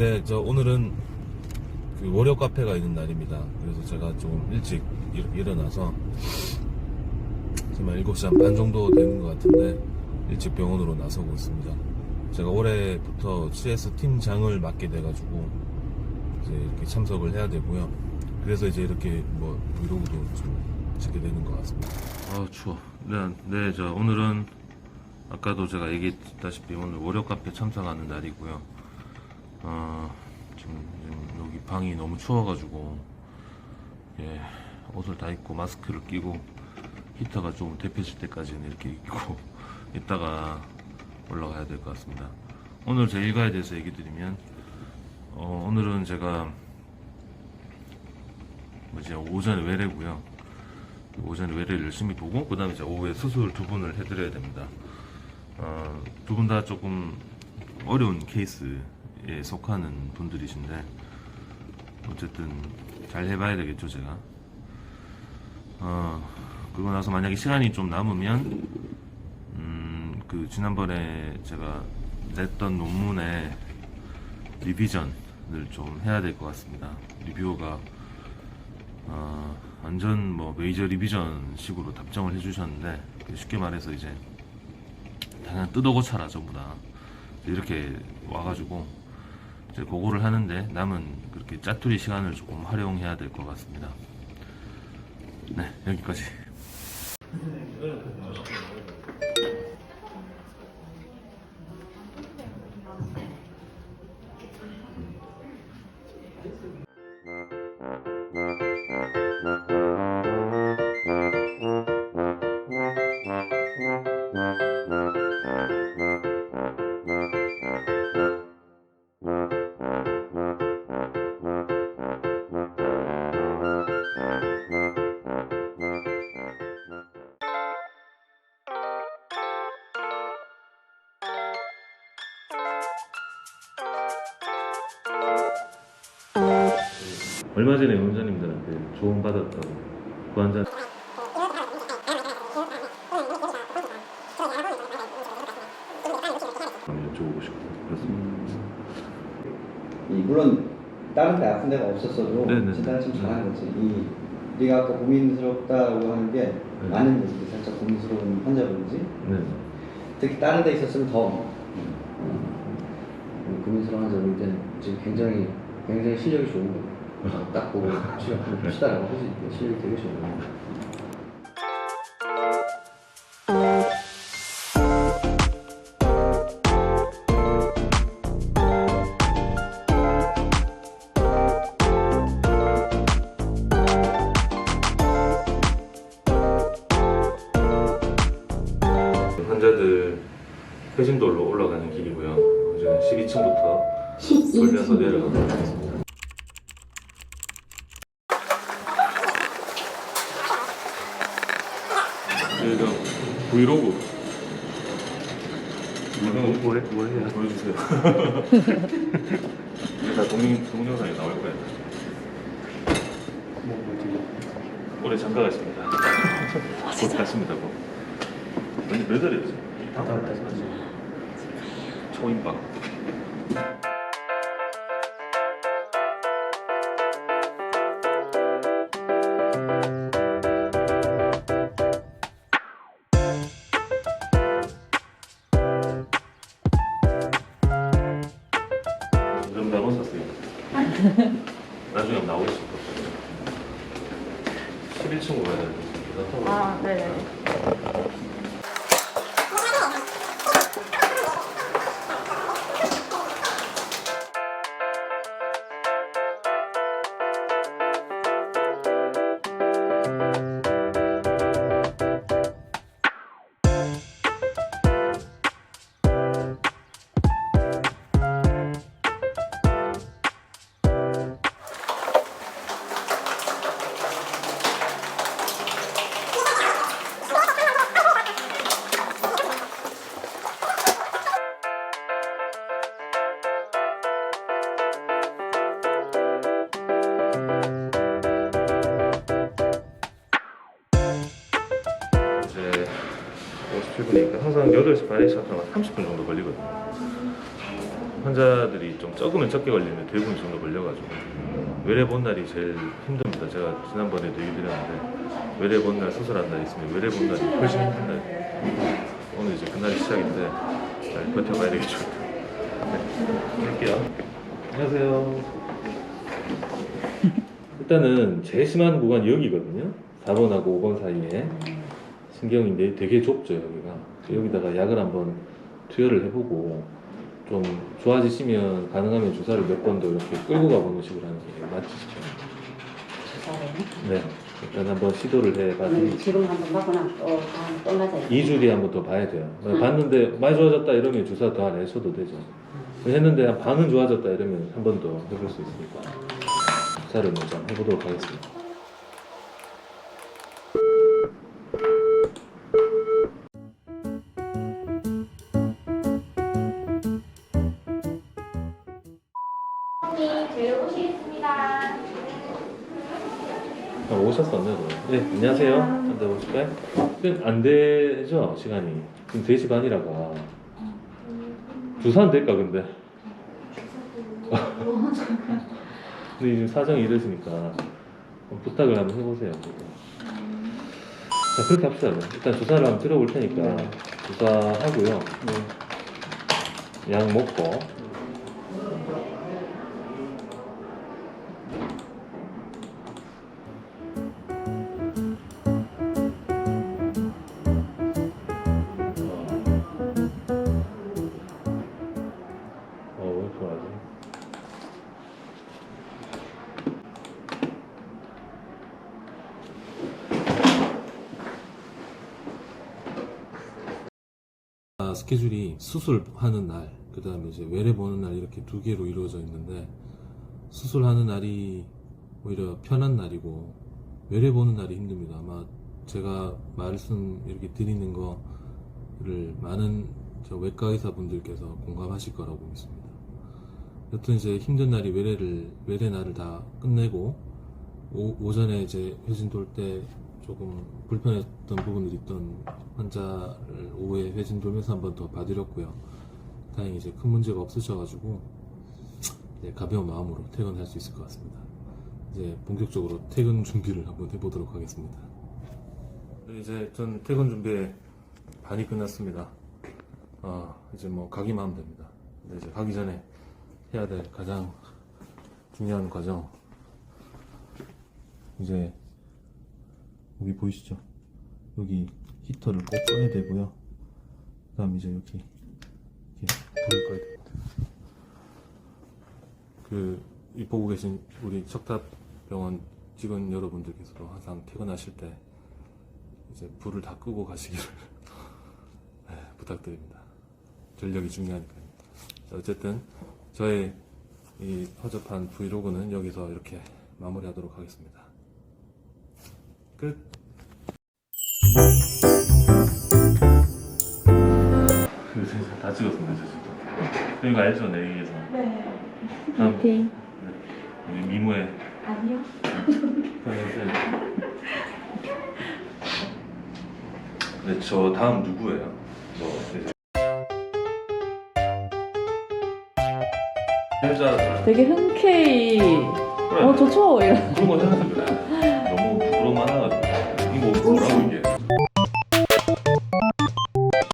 네, 저 오늘은 그 월요 카페가 있는 날입니다. 그래서 제가 좀 일찍 일, 일어나서 정말 7시 한 반 정도 되는 것 같은데 일찍 병원으로 나서고 있습니다. 제가 올해부터 CS 팀장을 맡게 돼가지고 이제 이렇게 참석을 해야 되고요. 그래서 이제 이렇게 뭐 브이로그도 좀 찍게 되는 것 같습니다. 아 추워. 네, 네, 저 오늘은 아까도 제가 얘기했다시피 오늘 월요 카페 참석하는 날이고요. 어, 지금, 여기 방이 너무 추워가지고 예, 옷을 다 입고 마스크를 끼고 히터가 좀 데펴질 때까지는 이렇게 입고 있다가 올라가야 될 것 같습니다. 오늘 제 일과에 대해서 얘기 드리면 어, 오늘은 제가 뭐지 오전에 외래고요. 오전에 외래를 열심히 보고 그 다음에 오후에 수술 두 분을 해드려야 됩니다. 어, 두 분 다 조금 어려운 케이스 에 속하는 분들이신데 어쨌든 잘 해봐야 되겠죠 제가. 어, 그거 나서 만약에 시간이 좀 남으면 음, 그 지난번에 제가 냈던 논문의 리비전을 좀 해야 될 것 같습니다. 리뷰어가 어, 완전 뭐 메이저 리비전 식으로 답정을 해주셨는데 쉽게 말해서 이제 그냥 뜯어고쳐라 전부 다. 이렇게 와가지고 이제 그거를 하는데 남은 그렇게 짜투리 시간을 조금 활용해야 될 것 같습니다. 네 여기까지. 얼마 전에 원장님들한테 조언 받았다고 그 환자 여쭤보고 싶고 그렇습니다. 이 물론 다른 데 아픈 데가 없었어도 네네. 진단을 좀 잘하는 거지. 이 우리가 아까 고민스럽다고 하는 게 네. 많은 분들이 살짝 고민스러운 환자분이지. 네. 특히 다른 데 있었으면 더 음, 고민스러운 환자분일 때는 지금 굉장히 굉장히 실력이 좋은 거. 딱 보고 치료 한번 봅시다라고 할 수 있게 실력이 되게 거. 환자들 회진돌로 올라가는 길이고요. 이제 12층부터 돌면서 내려가도록 하겠습니다. 이거 브이로그 이거 뭐해 뭐해 보여주세요. 이게 다 동영 동영상에 나올 거예요. 올해 장가 가십니다. 곧 가십니다. 곧. 아니 몇 월이었지? 다다월 초임박. 아, 네 항상 8시 반에 시작하면 30분 정도 걸리거든요. 환자들이 좀 적으면 적게 걸리면 대부분 정도 걸려가지고 외래 본 날이 제일 힘듭니다. 제가 지난번에도 얘기 드렸는데 외래 본 날 수술한 날 있으면 외래 본 날이 훨씬 힘든 날. 오늘 이제 그날이 시작인데 잘 버텨봐야 되겠죠. 네, 볼게요. 안녕하세요. 일단은 제일 심한 구간이 여기거든요. 4번하고 5번 사이에 신경인데 되게 좁죠 여기가. 여기다가 약을 한번 투여를 해보고 좀 좋아지시면 가능하면 주사를 몇 번 더 이렇게 끌고 가보는 식으로 하는 게 맞으시죠? 네. 일단 한번 시도를 해봐 그러면 드리죠. 지금 한번 받거나 또, 다음 또 맞아요. 2주 뒤에 한번 더 봐야 돼요. 봤는데 많이 좋아졌다 이러면 주사 더 안 해셔도 되죠. 했는데 한 반은 좋아졌다 이러면 한 번 더 해볼 수 있으니까 주사를 먼저 한번 해보도록 하겠습니다. 네, 그 네, 안녕하세요. 한대 오실까요? 지금 안 되죠, 시간이. 지금 3시 반이라가. 주사는 될까, 근데? 근데 지금 사정이 이러시니까 부탁을 한번 해보세요. 자, 그렇게 합시다. 그럼. 일단 주사를 한번 들어볼 테니까 주사하고요. 약 먹고. 아, 스케줄이 수술하는 날, 그 다음에 이제 외래 보는 날 이렇게 두 개로 이루어져 있는데, 수술하는 날이 오히려 편한 날이고, 외래 보는 날이 힘듭니다. 아마 제가 말씀 이렇게 드리는 거를 많은 저 외과 의사분들께서 공감하실 거라고 믿습니다. 여튼 이제 힘든 날이 외래를, 외래 날을 다 끝내고, 오, 오전에 이제 회진 돌 때 조금 불편했던 부분들이 있던 환자를 오후에 회진 돌면서 한 번 더 봐드렸고요. 다행히 이제 큰 문제가 없으셔가지고, 이제 가벼운 마음으로 퇴근할 수 있을 것 같습니다. 이제 본격적으로 퇴근 준비를 한번 해보도록 하겠습니다. 네, 이제 전 퇴근 준비에 반이 끝났습니다. 아, 이제 뭐 가기만 하면 됩니다. 근데 이제 가기 전에 해야 될 가장 중요한 과정. 이제 여기 보이시죠? 여기 히터를 꼭 꺼야 되고요. 그 다음 이제 여기 이렇게 불을 꺼야 됩니다. 그, 이 보고 계신 우리 척탑병원 직원 여러분들께서도 항상 퇴근하실 때 이제 불을 다 끄고 가시기를 네, 부탁드립니다. 전력이 중요하니까요. 자, 어쨌든 저의 이 허접한 브이로그는 여기서 이렇게 마무리하도록 하겠습니다. 끝. 다 찍었습니다, 저 지금. 이거 알죠, 내 얘기에서. 네. 다음. 우리 미모의 아니요. 선생님. 네, 저 다음 누구예요? 뭐 이제 여자 되게 흔쾌히. 어, 좋죠. 이런. 그런 거 해야지 그래. 너무 부끄러워